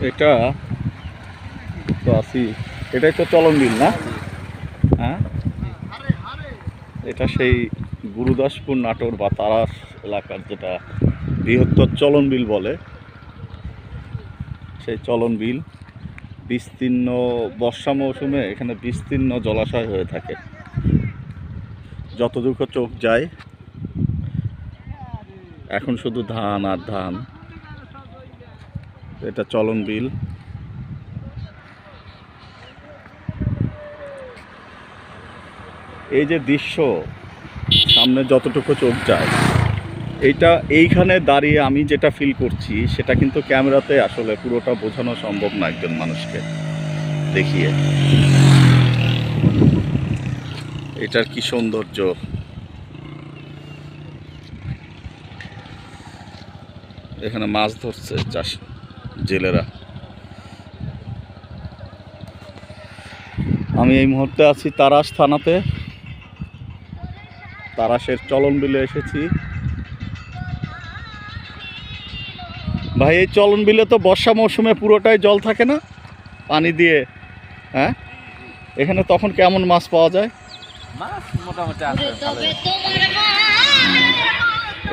এটা তো আছি। এটাই তো চলন বিল, না? হ্যাঁ? এটা সেই গুরুদাসপুর নাটোর বা তারাস এলাকার যেটা বৃহত্তর চলন বিল বলে। সেই চলন বিল বিস্তীর্ণ বর্ষা মৌসুমে এখানে বিস্তীর্ণ জলাশয় হয়ে থাকে। যতদূর চোখ যায়। এখন শুধু ধান আর ধান। এটা চলন বিল। এই যে দৃশ্য, সামনে যতটুকু চোখ যায় এইটা এইখানে দাঁড়িয়ে আমি যেটা ফিল করছি, সেটা কিন্তু ক্যামেরাতে আসলে পুরোটা বোঝানো সম্ভব না একজন মানুষকে দেখিয়ে। এটার কি সৌন্দর্য? এখানে মাছ ধরছে, চাষ জেলেরা। আমি এই মুহূর্তে আছি তারাস থানাতে। তারাসের চলন বিলে এসেছি। ভাই এই চলন বিলে তো বর্ষা মৌসুমে পুরোটাই জল থাকে না? পানি দিয়ে হ্যাঁ? এখানে তখন কেমন মাছ পাওয়া যায়? মাছ মোটামুটি আছে ভালোই। আছে।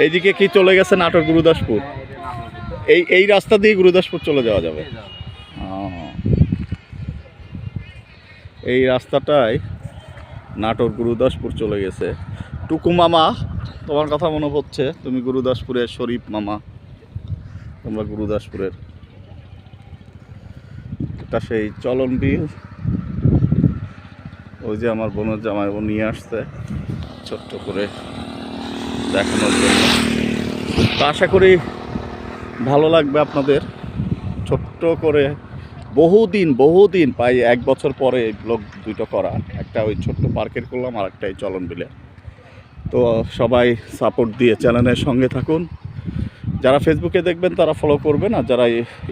এইদিকে কি চলে গেছে নাটোর গুরুদাসপুর হ্যাঁ, এটা নাটোর বুদ্ধ। এই এই রাস্তা দিয়ে গুরুদাসপুর চলে যাওয়া যাবে। এই রাস্তাটায় নাটোর গুরুদাসপুর চলে গেছে। টুকু মামা তোমার কথা মনে হচ্ছে তুমি গুরুদাসপুরের শরীফ মামা তোমরা গুরুদাসপুরের। এটা সেই চলন বিল। ওই যে আমার বোনের জামাই বোন নিয়ে আসছে ছোট্ট করে দেখানোর জন্য। তো আশা করি ভালো লাগবে আপনাদের। ছোট্ট করে বহুদিন বহুদিন, প্রায় এক বছর পরে এই ব্লগ দুটো করা। একটা ওই ছোট্ট পার্কের করলাম আর একটা এই চলন বিলে। তো সবাই সাপোর্ট দিয়ে চ্যানেলের সঙ্গে থাকুন। যারা ফেসবুকে দেখবেন, তারা ফলো করবেন। আর যারা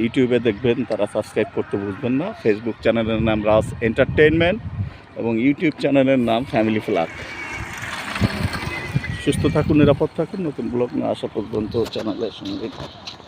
ইউটিউবে দেখবেন, তারা সাবস্ক্রাইব করতে বুঝবেন না। ফেসবুক চ্যানেলের নাম রাজ এন্টারটেইনমেন্ট এবং ইউটিউব চ্যানেলের নাম ফ্যামিলি ফ্ল্যাগ সুস্থ থাকুন, নিরাপদ থাকুন। নতুন ব্লগ নিয়ে আসা পর্যন্ত চ্যানেলের সঙ্গে থাকুন।